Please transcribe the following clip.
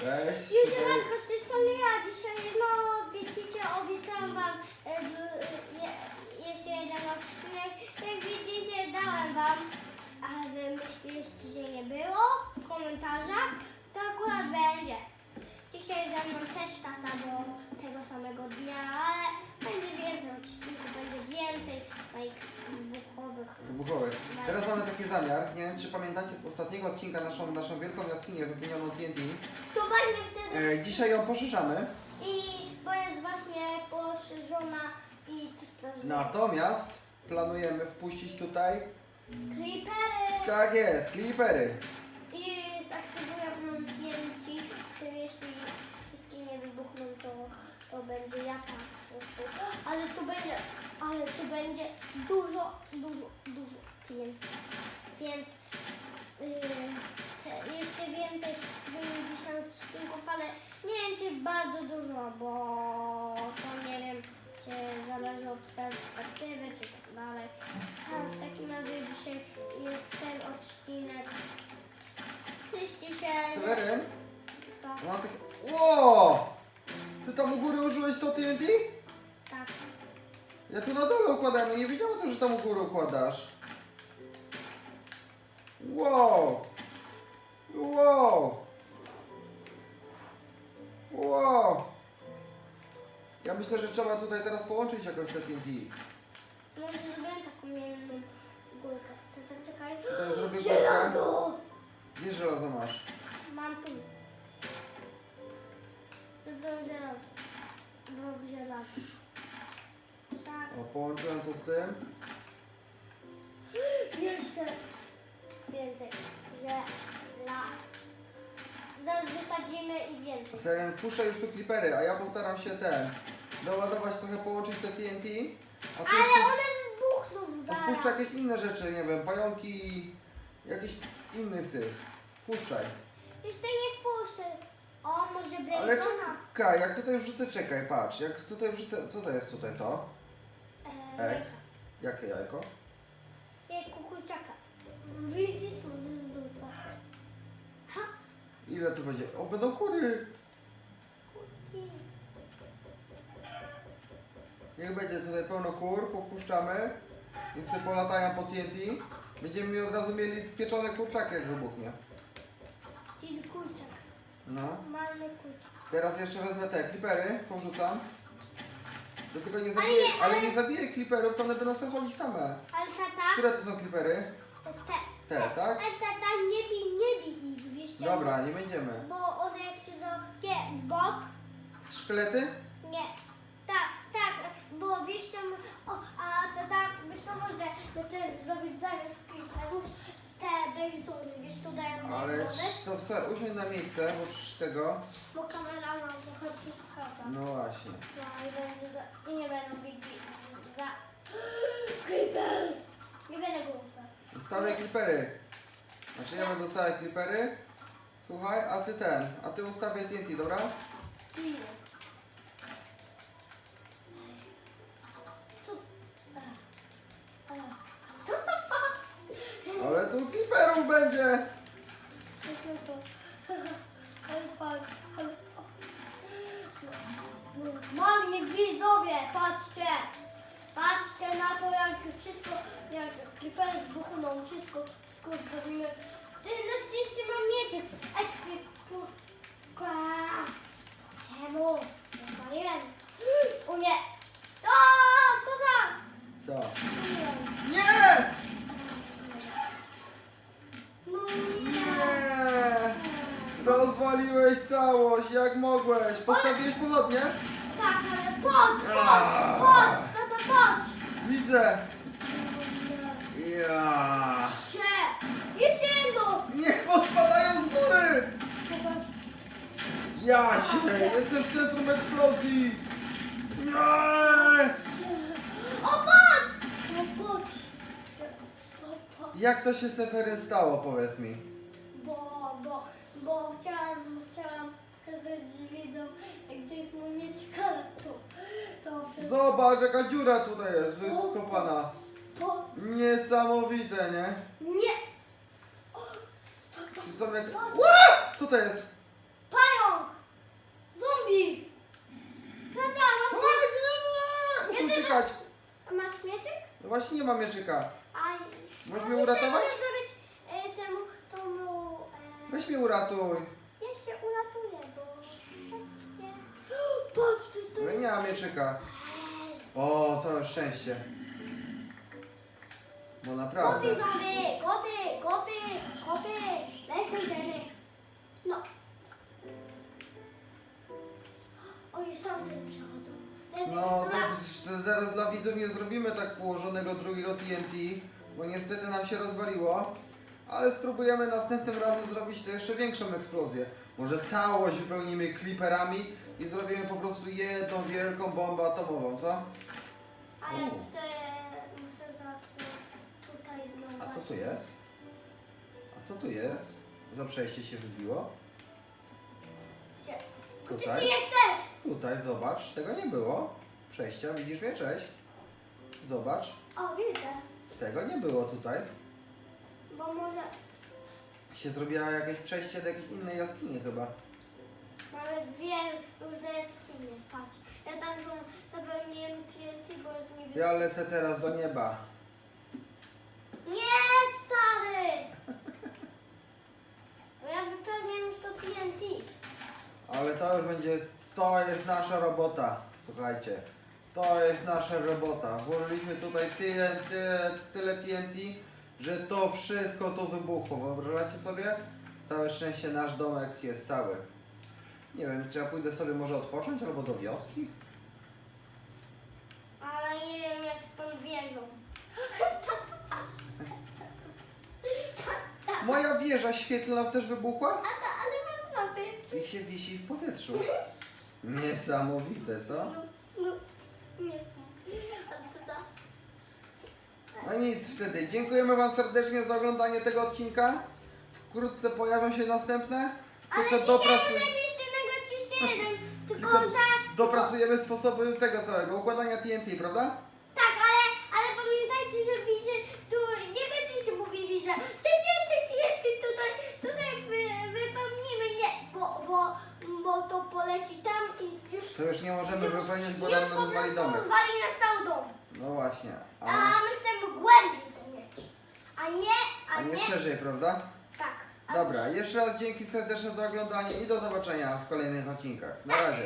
Cześć. Siemanko, z tej strony ja dzisiaj, no widzicie, obiecałam wam e, d- je, jeszcze jeden odcinek. Jak widzicie, dałem wam, a wy myśleliście, że nie było w komentarzach, to akurat będzie. Dzisiaj ze mną też tata, bo tego samego dnia, ale będzie więcej odcinków, będzie więcej moich wybuchowych. Wybuchowy. Teraz mamy zamiar, nie wiem czy pamiętacie z ostatniego odcinka naszą, naszą wielką jaskinię wypełnioną TNT. To właśnie wtedy E, dzisiaj ją poszerzamy, i bo jest właśnie poszerzona i tu strażna. natomiast planujemy wpuścić tutaj, Creepery! tak jest, klipery. I zaktywują nam TNT, które jeśli wszystkie nie wybuchną, to, to będzie jaka po prostu. Ale tu będzie, ale tu będzie dużo, dużo, dużo TNT. Więc yy, te, jeszcze więcej będzie gdzieś tam ale nie wiem czy bardzo dużo, bo to nie wiem, czy zależy od perspektywy, czy tak dalej. A w takim razie dzisiaj jest ten odcinek. Jeśli się... Seweryn, To, mam takie... Ło! Ty tam u góry użyłeś to TNT? tak. Ja tu na dole układam, nie wiedziałem o tym, że tam u góry układasz. Wow! Myślę, że trzeba tutaj teraz połączyć jakoś te TNT. Może zrobię taką jedną górkę. To. Tutaj zrobię górkę. Żelazo! Gdzie żelazo masz? Mam tu. Są żelazo. Blok żelaza. Tak. O, połączyłem to z tym. Jeszcze więcej. Żela. Zaraz wysadzimy i więcej. Seren, puszczę już tu klipery, a ja postaram się te doładować trochę, połączyć te TNT. A ty Ale jeszcze one wybuchną zaraz. jakieś inne rzeczy, nie wiem, pająki, jakichś innych tych. Puszczaj. Jeszcze nie wpuszczę. O, może Ale Blazona. czekaj, jak tutaj wrzucę, czekaj, patrz, jak tutaj wrzucę, co to jest tutaj to? Eee, Ek. Jakie jajko? Jak kukuciaka. Widzisz, może zobaczyć. Ha! Ile tu będzie? O, będą kury! Niech będzie tutaj pełno kur, popuszczamy. Więc te polatają po TNT. Będziemy mi od razu mieli pieczone kurczaki, jak wybuchnie. Czyli kurczak. No. Malny kurczak. Teraz jeszcze wezmę te klipery, porzucam. Do tego nie Ale zabiję, nie, ale ale- nie zabiję kliperów, to one będą sobie chodzić same. Ale tata, Które to są klipery? te, Te, tak? ale tata nie bij, nie bij ich, wiesz? Dobra, nie będziemy. Bo one jak się zrobię w bok, Szkielety? nie. Tak, tak, bo wiesz czemu, o, a co można no też zrobić zamiast creeperów, te blazony, wiesz tu dają Ale blazony, to chcę usiąść na miejsce, bo przecież tego. bo kamera nam trochę przeszkadza. No właśnie. No i będzie za, i nie będą bić za... Creeper! Nie będę go ustawiać. Ustawiaj klipery. Znaczy ja będę ustawiać klipery. Słuchaj, a ty ten, a ty ustawiaj TNT, dobra? Ty. Tu kliperów będzie! Normalnie widzowie, patrzcie! Patrzcie na to, jak wszystko, jak creepery buchną, wszystko, wszystko zrobimy. Na szczęście mam mieczek w ekwipunku. Czemu? Nie paliłem. O nie! O, to tak! Co? Nie. Rozwaliłeś całość, jak mogłeś. Postawiłeś podobnie? Tak, ale patrz, patrz, patrz, to to patrz. Widzę. Ja. Się, jeszcze jedno. Niech pospadają z góry! Popatrz. Ja się, jestem w centrum eksplozji! O, patrz! O, patrz. O, patrz. Jak to się Seferyn stało, powiedz mi? bo chciałam, chciałam pokazać widzom, gdzie jest mój miecik, ale to, to wszystko Zobacz, jaka dziura tutaj jest wykopana. po... Niesamowite, nie? Nie! O, to, to jak... Ła! Co to jest? pająk! Zombie! Tata, O, masz, nie, nie, nie! Masz miecik? No właśnie nie mam mieczyka. A... Możesz mnie uratować? Zrobić Weź mnie uratuj. ja się uratuję, bo... Właśnie... Patrz, to jest to No nie ma mieczyka. O, całe szczęście. No naprawdę. Kopy zombie, kopy, kopy, kopy. Weź tej ziemi. No. O, już tamten przechodzą. Lepiej, No, dobra. to teraz dla widzów nie zrobimy tak położonego drugiego TNT, bo niestety nam się rozwaliło. Ale spróbujemy następnym razem zrobić to jeszcze większą eksplozję. Może całość wypełnimy kliperami i zrobimy po prostu jedną wielką bombę atomową, co? A ja U. tutaj muszę zatknąć tutaj no A co tu jest? A co tu jest? Za przejście się wybiło? Gdzie? Gdzie ty Tutaj? jesteś? Tutaj, zobacz, tego nie było. Przejścia, widzisz mnie? Cześć. Zobacz, O, widzę. tego nie było tutaj. Bo może Się zrobiła jakieś przejście do jakiejś innej jaskini chyba. mamy dwie różne jaskinie. Patrz. Ja tam tą zapełniłem TNT, bo jest niebieski. Ja lecę teraz do nieba. Nie, stary! Bo ja wypełniam już to TNT. Ale to już będzie, to jest nasza robota. Słuchajcie, to jest nasza robota. Włożyliśmy tutaj tyle, tyle, tyle TNT, że to wszystko tu wybuchło. Wyobrażacie sobie? Całe szczęście nasz domek jest cały. Nie wiem, czy ja pójdę sobie może odpocząć albo do wioski? Ale nie wiem jak stąd wierzą. Moja wieża świetlna też wybuchła? A ta, ale masz rację. I się wisi w powietrzu. Niesamowite, co? No, no, nie są. A to ta... No nic wtedy. Dziękujemy Wam serdecznie za oglądanie tego odcinka. Wkrótce pojawią się następne. Ale Tylko, dzisiaj dopracu... najbliższy nagrać jeszcze jeden. Tylko, Tylko że... dopracujemy sposoby tego całego układania TNT, prawda? Tak, ale, ale pamiętajcie, że widzę, tu nie będziecie mówili, że, że więcej klienty tutaj, tutaj wy, wypełnimy, nie, bo, bo, bo to poleci tam i To już nie możemy już, wypełniać, bo już nam po rozwali prostu domek. rozwali nas cały dom. No właśnie. A A, my chcemy głębiej to mieć, a nie, a, a nie nie, szerzej, prawda? tak. a Dobra, jeszcze raz dzięki serdeczne za oglądanie i do zobaczenia w kolejnych odcinkach. Na razie.